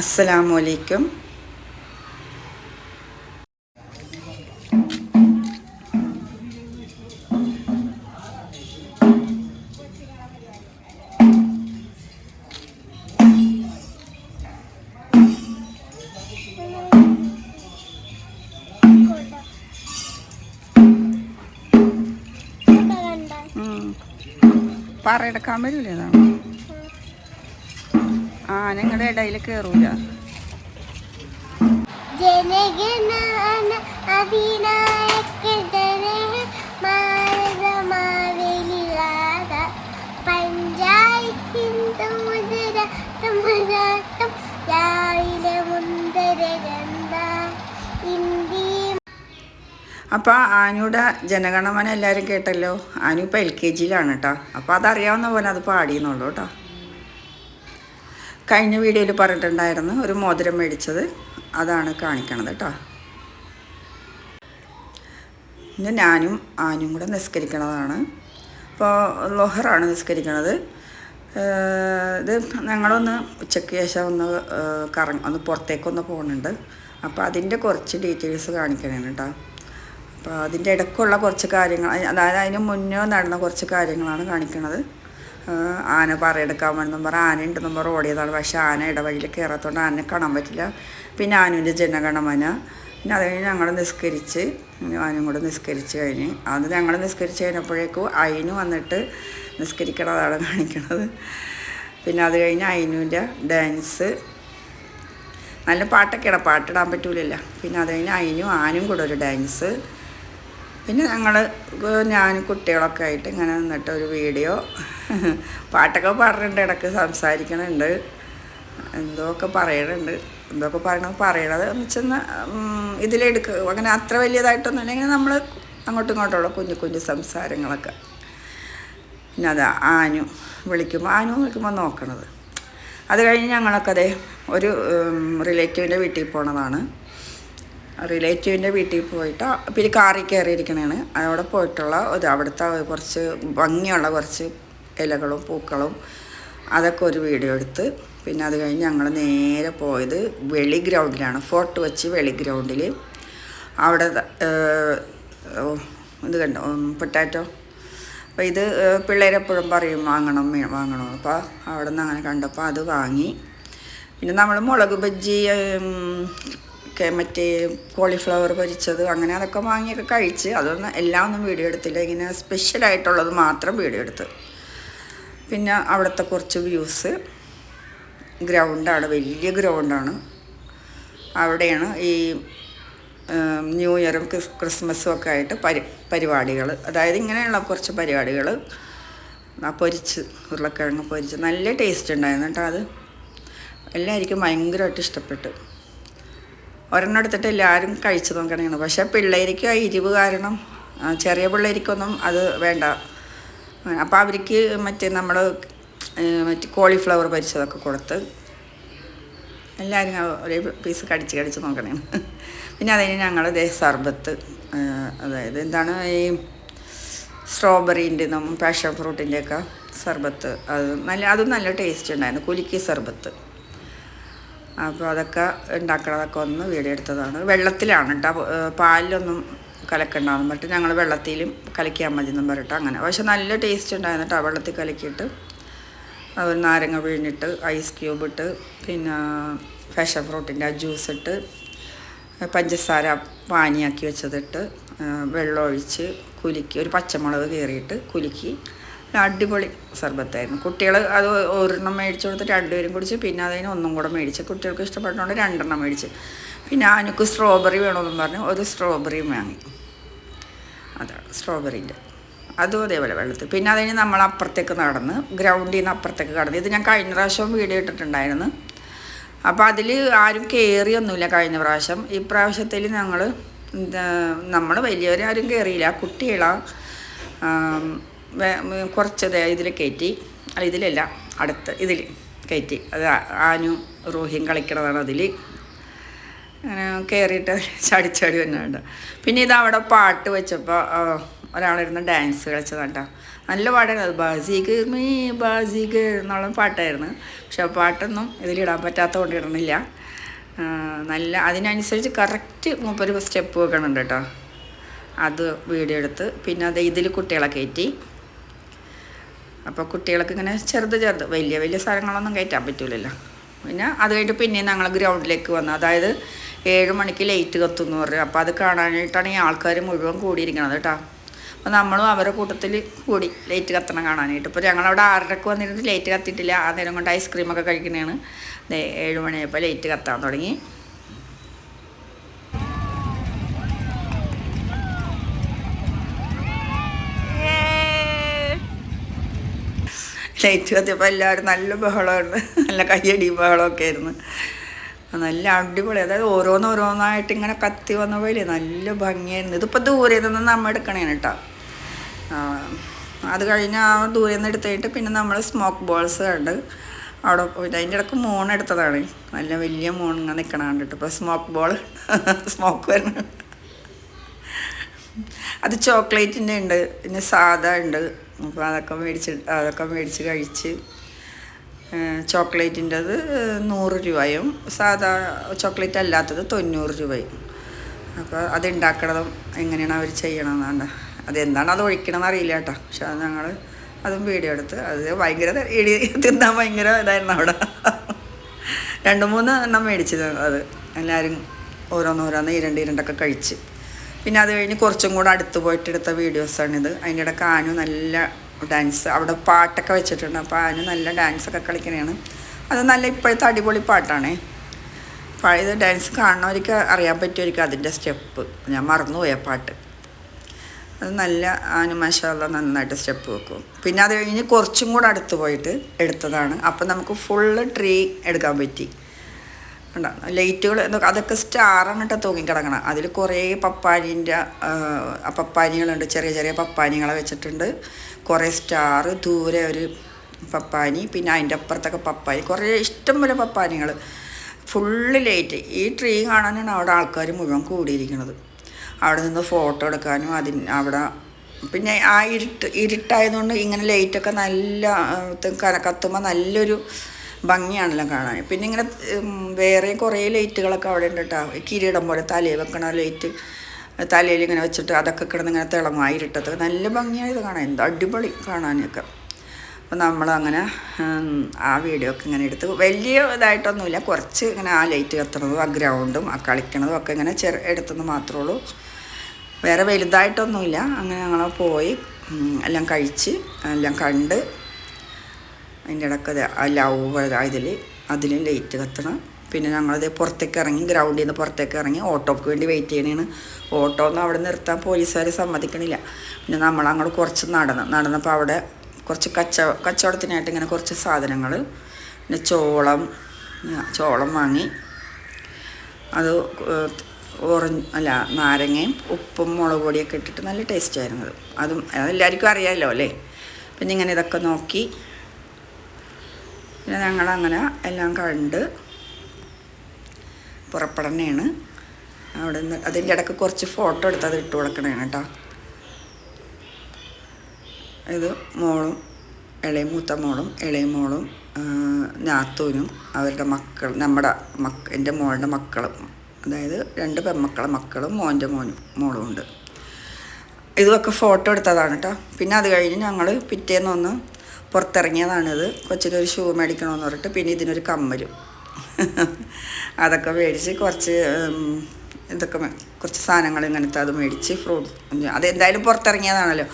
അസ്സലാമു അലൈക്കും. പറയെടുക്കാൻ വരില്ല അതാണ് ആ ഞങ്ങളുടെ ഇടയിൽ കയറൂല അപ്പൊ അധിനായക ജനഹ തമരാട്ടം രാവിലെ മുന്തര ഗന്ധ അപ്പോൾ ആനയുടെ ജനഗണമന എല്ലാവരും കേട്ടല്ലോ. ആനു ഇപ്പൊ എൽ കെ ജിയിലാണ് കേട്ടോ അപ്പോൾ അതറിയാവുന്ന പോലെ അത് പാടിയെന്നുള്ളൂ കേട്ടോ കഴിഞ്ഞ വീഡിയോയിൽ പറഞ്ഞിട്ടുണ്ടായിരുന്നു ഒരു മോതിരം മേടിച്ചത്. അതാണ് കാണിക്കണത് കേട്ടോ ഇന്ന് ഞാനും ആനും കൂടെ നിസ്കരിക്കണതാണ്. അപ്പോൾ ലോഹറാണ് നിസ്കരിക്കണത്. ഇത് ഞങ്ങളൊന്ന് ഉച്ചയ്ക്ക് ശേഷം ഒന്ന് കറങ്ങ ഒന്ന് പുറത്തേക്കൊന്ന് പോകുന്നുണ്ട് അപ്പോൾ അതിന്റെ കുറച്ച് ഡീറ്റെയിൽസ് കാണിക്കണേ കേട്ടോ അപ്പോൾ അതിന്റെ ഇടയ്ക്കുള്ള കുറച്ച് കാര്യങ്ങൾ അതായത് അതിന് മുന്നേ നടന്ന കുറച്ച് കാര്യങ്ങളാണ് കാണിക്കണത്. ആന പറയെടുക്കാൻ വേണമെന്നും പറ ആന ഉണ്ടെന്നും പറ ഓടിയതാണ് പക്ഷേ ആന ഇടവഴിയിൽ കയറാത്തതുകൊണ്ട് ആനെ കാണാൻ പറ്റില്ല. പിന്നെ ആനുവിന്റെ ജനഗണമന. പിന്നെ അത് കഴിഞ്ഞ് ഞങ്ങൾ നിസ്കരിച്ച് ആനും കൂടെ നിസ്കരിച്ച് കഴിഞ്ഞ്. അത് ഞങ്ങൾ നിസ്കരിച്ച് കഴിഞ്ഞപ്പോഴേക്കും അയിന് വന്നിട്ട് നിസ്കരിക്കണതാണ് കാണിക്കണത്. പിന്നെ അത് കഴിഞ്ഞ് അയിനുവിന്റെ ഡാൻസ്. നല്ല പാട്ടൊക്കെയാണ് പാട്ടിടാൻ പറ്റൂലല്ലോ. പിന്നെ അത് കഴിഞ്ഞ് അയിനും ആനും കൂടെ ഒരു ഡാൻസ്. പിന്നെ ഞങ്ങൾ ഞാൻ കുട്ടികളൊക്കെ ആയിട്ട് ഇങ്ങനെ നിന്നിട്ട് ഒരു വീഡിയോ പാട്ടൊക്കെ പാടുന്നുണ്ട് ഇടയ്ക്ക് സംസാരിക്കണുണ്ട്. എന്തോക്കെ പറയണുണ്ട് എന്തൊക്കെ പറയണ പറയണത് എന്ന് വെച്ചാൽ ഇതിലെടുക്കുക അങ്ങനെ അത്ര വലിയതായിട്ടൊന്നും ഇല്ലെങ്കിൽ നമ്മൾ അങ്ങോട്ടും ഇങ്ങോട്ടുള്ള കുഞ്ഞു കുഞ്ഞു സംസാരങ്ങളൊക്കെ. പിന്നെ അതാ ആനു വിളിക്കുമ്പോൾ ആനു വിളിക്കുമ്പോൾ നോക്കണത്. അത് കഴിഞ്ഞ് ഞങ്ങളൊക്കെ അതെ ഒരു റിലേറ്റീവിന്റെ വീട്ടിൽ പോണതാണ്. റിലേറ്റീവിന്റെ വീട്ടിൽ പോയിട്ട് പിന്നെ കാറിൽ കയറിയിരിക്കണതാണ് അവിടെ പോയിട്ടുള്ള ഒരു അവിടുത്തെ കുറച്ച് ഭംഗിയുള്ള കുറച്ച് ഇലകളും പൂക്കളും അതൊക്കെ ഒരു വീഡിയോ എടുത്ത് പിന്നെ അത് കഴിഞ്ഞ് ഞങ്ങൾ നേരെ പോയത് വെളി ഗ്രൗണ്ടിലാണ്. ഫോർട്ട് വെച്ച് വെളി ഗ്രൗണ്ടിൽ. അവിടെ ഇത് കണ്ടോ? പൊട്ടാറ്റോ? അപ്പോൾ ഇത് പിള്ളേരെപ്പോഴും പറയും വാങ്ങണം വാങ്ങണം. അപ്പോൾ അവിടെ നിന്ന് അങ്ങനെ കണ്ടപ്പോൾ അത് വാങ്ങി. പിന്നെ നമ്മൾ മുളക് ബജ്ജി മറ്റേ കോളിഫ്ലവർ പൊരിച്ചത് അങ്ങനെ അതൊക്കെ വാങ്ങിയൊക്കെ കഴിച്ച് അതൊന്നും എല്ലാം ഒന്നും വീഡിയോ എടുത്തില്ല. ഇങ്ങനെ സ്പെഷ്യലായിട്ടുള്ളത് മാത്രം വീഡിയോ എടുത്ത്. പിന്നെ അവിടുത്തെ കുറച്ച് വ്യൂസ് ഗ്രൗണ്ടാണ് വലിയ ഗ്രൗണ്ടാണ് അവിടെയാണ് ഈ ന്യൂ ഇയറും ക്രിസ് ക്രിസ്മസും ഒക്കെ ആയിട്ട് പരി പരിപാടികൾ അതായത് ഇങ്ങനെയുള്ള കുറച്ച് പരിപാടികൾ പൊരിച്ച് ഉരുളക്കിഴങ്ങ് പൊരിച്ച് നല്ല ടേസ്റ്റ് ഉണ്ടായിരുന്നു കേട്ടോ അത്. എല്ലാവർക്കും ഭയങ്കരമായിട്ട് ഇഷ്ടപ്പെട്ടു. ഒരെണ്ണം എടുത്തിട്ട് എല്ലാവരും കഴിച്ചു നോക്കണേണ് പക്ഷേ പിള്ളേർക്ക് ആ എരിവ് കാരണം ചെറിയ പിള്ളേർക്കൊന്നും അത് വേണ്ട. അപ്പോൾ അവർക്ക് മറ്റേ നമ്മൾ മറ്റേ കോളിഫ്ലവർ പരിച്ചതൊക്കെ കൊടുത്ത് എല്ലാവരും ഒരേ പീസ് കടിച്ച് കടിച്ച് നോക്കണേ പിന്നെ അതിന് ഞങ്ങൾ ദേ സർബത്ത് അതായത് എന്താണ് ഈ സ്ട്രോബെറീന്റെ പാഷൻ ഫ്രൂട്ടിന്റെയൊക്കെ സർബത്ത്. അത് നല്ല അതും നല്ല ടേസ്റ്റ് ഉണ്ടായിരുന്നു കുലുക്കി സർബത്ത്. അപ്പോൾ അതൊക്കെ ഉണ്ടാക്കണതൊക്കെ ഒന്ന് വീഡിയോ എടുത്തതാണ്. വെള്ളത്തിലാണ് കേട്ടോ. പാലിലൊന്നും കലക്കണ്ടാന്ന് പറഞ്ഞിട്ട് ഞങ്ങൾ വെള്ളത്തിലും കലക്കിയാൽ മതി എന്നും പറഞ്ഞിട്ട് അങ്ങനെ. പക്ഷെ നല്ല ടേസ്റ്റ് ഉണ്ടായിരുന്നു കേട്ടോ വെള്ളത്തിൽ കലക്കിയിട്ട്. അത് നാരങ്ങ പിഴിഞ്ഞിട്ട് ഐസ് ക്യൂബ് ഇട്ട് പിന്നെ ഫാഷൻ ഫ്രൂട്ടിന്റെ ജ്യൂസ് ഇട്ട് പഞ്ചസാര പാനിയാക്കി വെച്ചതിട്ട് വെള്ളം ഒഴിച്ച് കുലുക്കി ഒരു പച്ചമുളക് കീറിയിട്ട് കുലുക്കി അടിപൊളി സർബത്തായിരുന്നു. കുട്ടികൾ അത് ഒരെണ്ണം മേടിച്ചു കൊടുത്ത് രണ്ടുപേരും കുടിച്ച് പിന്നെ അതിന് ഒന്നും കൂടെ മേടിച്ച്. കുട്ടികൾക്ക് ഇഷ്ടപ്പെട്ടതുകൊണ്ട് രണ്ടെണ്ണം മേടിച്ച്. പിന്നെ ആനക്ക് സ്ട്രോബെറി വേണമെന്നും പറഞ്ഞു. ഒരു സ്ട്രോബെറിയും വാങ്ങി. അതാണ് സ്ട്രോബെറിന്റെ അതും അതേപോലെ വെള്ളത്തിൽ. പിന്നെ അതിന് നമ്മൾ അപ്പുറത്തേക്ക് നടന്ന് ഗ്രൗണ്ടിൽ നിന്ന് അപ്പുറത്തേക്ക് കടന്ന്. ഇത് ഞാൻ കഴിഞ്ഞ പ്രാവശ്യം വീഡിയോ ഇട്ടിട്ടുണ്ടായിരുന്നു. അപ്പോൾ അതിൽ ആരും കയറിയൊന്നുമില്ല കഴിഞ്ഞ പ്രാവശ്യം. ഈ പ്രാവശ്യത്തിൽ ഞങ്ങൾ നമ്മൾ വലിയവരാരും കയറിയില്ല കുട്ടികളാണ് കുറച്ച് ഇതിൽ കയറ്റി. അല്ല ഇതിലല്ല അടുത്ത് ഇതിൽ കയറ്റി. അത് ആനു റൂഹിയും കളിക്കണതാണ് അതിൽ അങ്ങനെ കയറിയിട്ട് ചാടി ചാടി വന്നുണ്ട് പിന്നെ ഇത് അവിടെ പാട്ട് വെച്ചപ്പോൾ ഒരാളിരുന്ന് ഡാൻസ് കളിച്ചതാണ്ട നല്ല പാട്ടായിരുന്നു അത്. ബാസിക് മീ ബാസിക് എന്നുള്ള പാട്ടായിരുന്നു. പക്ഷെ ആ പാട്ടൊന്നും ഇതിലിടാൻ പറ്റാത്ത കൊണ്ട് ഇടണില്ല. നല്ല അതിനനുസരിച്ച് കറക്റ്റ് മൂപ്പര് സ്റ്റെപ്പ് വെക്കണുണ്ട് കേട്ടോ. അത് വീഡിയോ എടുത്ത്. പിന്നെ അത് ഇതിൽ കുട്ടികളെ കയറ്റി. അപ്പോൾ കുട്ടികൾക്ക് ഇങ്ങനെ ചെറുത് ചെറുത് വലിയ വലിയ സ്ഥലങ്ങളൊന്നും കയറ്റാൻ പറ്റൂലല്ലോ. പിന്നെ അത് കഴിഞ്ഞിട്ട് പിന്നെ ഞങ്ങൾ ഗ്രൗണ്ടിലേക്ക് വന്നു. അതായത് ഏഴ് മണിക്ക് ലൈറ്റ് കത്തും എന്ന് പറയും അപ്പോൾ അത് കാണാനായിട്ടാണ് ഈ ആൾക്കാർ മുഴുവൻ കൂടിയിരിക്കണത് കേട്ടോ. അപ്പോൾ നമ്മളും അവരുടെ കൂട്ടത്തിൽ കൂടി ലൈറ്റ് കത്തണം കാണാനായിട്ട്. ഇപ്പോൾ ഞങ്ങളവിടെ ആറരക്ക് വന്നിരുന്ന് ലൈറ്റ് കത്തിയിട്ടില്ല. ആ നേരം കൊണ്ട് ഐസ്ക്രീമൊക്കെ കഴിക്കുന്നതാണ്. ഏഴ് മണിയായപ്പോൾ ലൈറ്റ് കത്താൻ തുടങ്ങി. ലൈറ്റ് കത്തിയപ്പോൾ എല്ലാവരും നല്ല ബഹളമുണ്ട് നല്ല കയ്യടി ബഹളമൊക്കെ ആയിരുന്നു. നല്ല അടിപൊളി. അതായത് ഓരോന്നോരോന്നായിട്ട് ഇങ്ങനെ കത്തി വന്ന പോലെ നല്ല ഭംഗിയായിരുന്നു. ഇതിപ്പോൾ ദൂരെ നിന്ന് നമ്മൾ എടുക്കണേന് കേട്ടോ അത് കഴിഞ്ഞ് ആ ദൂരെ നിന്ന് എടുത്തിട്ട് പിന്നെ നമ്മൾ സ്മോക്ക് ബോൾസ് കണ്ട് അവിടെ പോയിട്ട് അതിന്റെ ഇടയ്ക്ക് മൂൺ നല്ല വലിയ മോൺ ഇങ്ങനെ നിൽക്കണ കണ്ടിട്ട്. ഇപ്പോൾ സ്മോക്ക് ബോൾ സ്മോക്ക് വരുന്നുണ്ട്. അത് ചോക്ലേറ്റിന്റെ ഉണ്ട് പിന്നെ സാധാ ഉണ്ട്. അപ്പോൾ അതൊക്കെ മേടിച്ച് അതൊക്കെ മേടിച്ച് കഴിച്ച് ചോക്ലേറ്റിന്റെത് നൂറ് രൂപയും സാധാ ചോക്ലേറ്റ് അല്ലാത്തത് തൊണ്ണൂറ് രൂപയും. അപ്പോൾ അത് ഉണ്ടാക്കണതും എങ്ങനെയാണ് അവർ ചെയ്യണമെന്നാണ് അതെന്താണ് അത് ഒഴിക്കണമെന്ന് അറിയില്ല കേട്ടോ. പക്ഷെ അത് ഞങ്ങൾ അതും വീഡിയോ എടുത്ത് അത് ഭയങ്കര ഇടി തിന്നാൻ ഭയങ്കര ഇതായിരുന്നു അവിടെ. രണ്ട് മൂന്ന് എണ്ണം മേടിച്ചത് അത്. എല്ലാവരും ഓരോന്നോരോന്ന് ഇരണ്ട് ഇരണ്ടൊക്കെ കഴിച്ച്. പിന്നെ അത് കഴിഞ്ഞ് കുറച്ചും കൂടെ അടുത്ത് പോയിട്ട് എടുത്ത വീഡിയോസാണിത്. അതിന്റെ ഇടയ്ക്ക് ആനു നല്ല ഡാൻസ് അവിടെ പാട്ടൊക്കെ വെച്ചിട്ടുണ്ട്. അപ്പോൾ ആനു നല്ല ഡാൻസൊക്കെ കളിക്കണതാണ് അത് നല്ല ഇപ്പോഴത്തെ അടിപൊളി പാട്ടാണേ. പഴയത് ഡാൻസ് കാണുന്നവർക്ക് അറിയാൻ പറ്റുമായിരിക്കും അതിന്റെ സ്റ്റെപ്പ്. ഞാൻ മറന്നുപോയ പാട്ട്. അത് നല്ല ആനുമാഷാല നന്നായിട്ട് സ്റ്റെപ്പ് വെക്കും. പിന്നെ അത് കഴിഞ്ഞ് കുറച്ചും കൂടെ അടുത്ത് പോയിട്ട് എടുത്തതാണ്. അപ്പം നമുക്ക് ഫുള്ള് ട്രീ എടുക്കാൻ പറ്റി. കണ്ടോ ലൈറ്റുകൾ എന്തൊക്കെ അതൊക്കെ സ്റ്റാറാണ് കേട്ടോ തൂങ്ങിക്കിടക്കണം അതിൽ കുറേ പപ്പാനീന്റെ പപ്പാനികളുണ്ട് ചെറിയ ചെറിയ പപ്പാനികളെ വെച്ചിട്ടുണ്ട്. കുറേ സ്റ്റാർ ദൂരെ ഒരു പപ്പാനി പിന്നെ അതിന്റെ അപ്പുറത്തൊക്കെ പപ്പാനി കുറേ ഇഷ്ടം പോലെ പപ്പാനികൾ ഫുള്ള് ലൈറ്റ്. ഈ ട്രീ കാണാനാണ് അവിടെ ആൾക്കാർ മുഴുവൻ കൂടിയിരിക്കുന്നത്. അവിടെ നിന്ന് ഫോട്ടോ എടുക്കാനും അതിന് അവിടെ പിന്നെ ആ ഇരുട്ട് ഇരുട്ടായതുകൊണ്ട് ഇങ്ങനെ ലൈറ്റൊക്കെ നല്ല കത്തുമ്പോൾ നല്ലൊരു ഭംഗിയാണല്ലോ കാണാൻ. പിന്നെ ഇങ്ങനെ വേറെ കുറേ ലൈറ്റുകളൊക്കെ അവിടെ ഉണ്ട് കേട്ടോ കിരീടം പോലെ തലയിൽ വെക്കണ ലൈറ്റ് തലയിൽ ഇങ്ങനെ വെച്ചിട്ട് അതൊക്കെ കിടന്ന് ഇങ്ങനെ തിളമായി ഇരുട്ടത്ത് നല്ല ഭംഗിയായത് കാണാൻ. എന്താ അടിപൊളി കാണാനൊക്കെ. അപ്പോൾ നമ്മളങ്ങനെ ആ വീഡിയോ ഒക്കെ ഇങ്ങനെ എടുത്ത് വലിയ ഇതായിട്ടൊന്നുമില്ല. കുറച്ച് ഇങ്ങനെ ആ ലൈറ്റ് കത്തണതും ആ ഗ്രൗണ്ടും ആ കളിക്കണതും ഒക്കെ ഇങ്ങനെ ചെറു എടുത്തെന്ന് മാത്രമേ ഉള്ളൂ. വേറെ വലുതായിട്ടൊന്നുമില്ല. അങ്ങനെ ഞങ്ങൾ പോയി എല്ലാം കഴിച്ച് എല്ലാം കണ്ട് അതിന്റെ ഇടയ്ക്ക് ലവ് ഇതിൽ അതിലും ലൈറ്റ് കത്തണം. പിന്നെ ഞങ്ങളത് പുറത്തേക്ക് ഇറങ്ങി ഗ്രൗണ്ടിൽ നിന്ന് പുറത്തേക്ക് ഇറങ്ങി ഓട്ടോക്ക് വേണ്ടി വെയിറ്റ് ചെയ്യണേണ്. ഓട്ടോ ഒന്നും അവിടെ നിർത്താൻ പോലീസുകാർ സമ്മതിക്കണില്ല. പിന്നെ നമ്മൾ അങ്ങോട്ട് കുറച്ച് നടന്ന് നടന്നപ്പോൾ അവിടെ കുറച്ച് കച്ച കച്ചവടത്തിനായിട്ട് ഇങ്ങനെ കുറച്ച് സാധനങ്ങൾ പിന്നെ ചോളം ചോളം വാങ്ങി. അത് ഓറഞ്ച് അല്ല നാരങ്ങയും ഉപ്പും മുളക് പൊടിയൊക്കെ ഇട്ടിട്ട് നല്ല ടേസ്റ്റ് ആയിരുന്നു അതും. അതെല്ലാവർക്കും അറിയാമല്ലോ അല്ലേ? പിന്നെ ഇങ്ങനെ ഇതൊക്കെ നോക്കി പിന്നെ ഞങ്ങളങ്ങനെ എല്ലാം കണ്ട് പുറപ്പെടണേണ്. അവിടെ നിന്ന് അതിന്റെ ഇടയ്ക്ക് കുറച്ച് ഫോട്ടോ എടുത്ത് അത് ഇട്ട് കൊടുക്കണേണ് കേട്ടോ. ഇത് മോളും ഇളയ മൂത്ത മോളും ഇളയ മോളും ഞാത്തൂനും അവരുടെ മക്കൾ നമ്മുടെ മക്ക എന്റെ മോളുടെ മക്കളും അതായത് രണ്ട് പെൺമക്കളെ മക്കളും മോന്റെ മോനും മോളും ഉണ്ട്. ഇതൊക്കെ ഫോട്ടോ എടുത്തതാണ് കേട്ടോ. പിന്നെ അത് കഴിഞ്ഞ് ഞങ്ങൾ പിറ്റേന്നൊന്ന് പുറത്തിറങ്ങിയതാണിത്. കൊച്ചിനൊരു ഷൂ മേടിക്കണമെന്ന് പറഞ്ഞിട്ട് പിന്നെ ഇതിനൊരു കമ്മലും അതൊക്കെ മേടിച്ച് കുറച്ച് ഇതൊക്കെ കുറച്ച് സാധനങ്ങൾ ഇങ്ങനത്തെ അത് മേടിച്ച് ഫ്രൂട്ട് അതെന്തായാലും പുറത്തിറങ്ങിയതാണല്ലോ.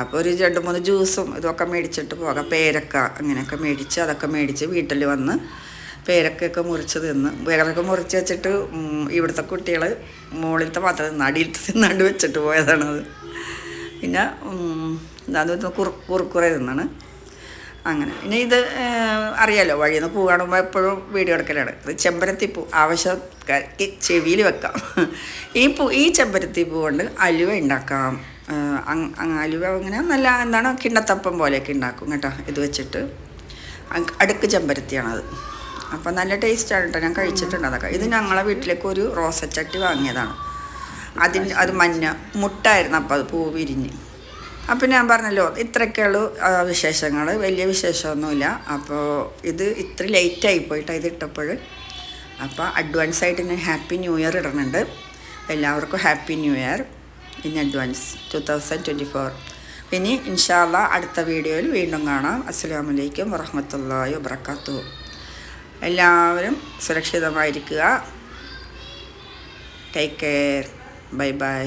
അപ്പോൾ ഒരു രണ്ട് മൂന്ന് ജ്യൂസും ഇതൊക്കെ മേടിച്ചിട്ട് പോകാം. പേരക്ക അങ്ങനെയൊക്കെ മേടിച്ച് അതൊക്കെ മേടിച്ച് വീട്ടിൽ വന്ന് പേരക്കൊക്കെ മുറിച്ച് തിന്ന്. പേരൊക്കെ മുറിച്ച് വെച്ചിട്ട് ഇവിടുത്തെ കുട്ടികൾ മുകളിലത്തെ മാത്രം തിന്ന് അടിയിലത്തെ തിന്നാണ്ട് വെച്ചിട്ട് പോയതാണത്. പിന്നെ എന്താണെന്ന് വെച്ചാൽ കുറുക്കുറേ തിന്നാണ്. അങ്ങനെ. ഇനി ഇത് അറിയാലോ വഴിയിൽ നിന്ന് പൂ കാണുമ്പോൾ എപ്പോഴും വീഡിയോ എടുക്കലാണ്. ഇത് ചെമ്പരത്തി പൂ ആവശ്യക്കാർക്ക് ചെവിയിൽ വെക്കാം. ഈ പൂ ഈ ചെമ്പരത്തി പൂ കൊണ്ട് അലുവ ഉണ്ടാക്കാം. അലുവ അങ്ങനെ നല്ല എന്താണ് കിണ്ണത്തപ്പം പോലെയൊക്കെ ഉണ്ടാക്കും കേട്ടോ ഇത് വെച്ചിട്ട്. അടുക്ക് ചെമ്പരത്തിയാണത്. അപ്പോൾ നല്ല ടേസ്റ്റാണ് കേട്ടോ ഞാൻ കഴിച്ചിട്ടുണ്ട് അതൊക്കെ. ഇത് ഞങ്ങളെ വീട്ടിലേക്ക് ഒരു റോസച്ചട്ടി വാങ്ങിയതാണ്. അതിന് അത് മഞ്ഞ മുട്ടായിരുന്നു അപ്പോൾ അത് പൂ വിരിഞ്ഞ്. അപ്പം ഞാൻ പറഞ്ഞല്ലോ ഇത്രയൊക്കെയുള്ളൂ വിശേഷങ്ങൾ വലിയ വിശേഷമൊന്നുമില്ല. അപ്പോൾ ഇത് ഇത്ര ലേറ്റായി പോയിട്ട് ഇത് ഇട്ടപ്പോൾ അപ്പോൾ അഡ്വാൻസ് ആയിട്ട് ഞാൻ ഹാപ്പി ന്യൂ ഇയർ ഇടുന്നുണ്ട് എല്ലാവർക്കും happy new year in advance two thousand twenty four ഇനി ഇൻഷാല്ല അടുത്ത വീഡിയോയിൽ വീണ്ടും കാണാം. അസ്സാം വലൈക്കും വറഹമത്തല്ലാഹി വബർക്കാത്തു എല്ലാവരും സുരക്ഷിതമായിരിക്കുക. Take care bye bye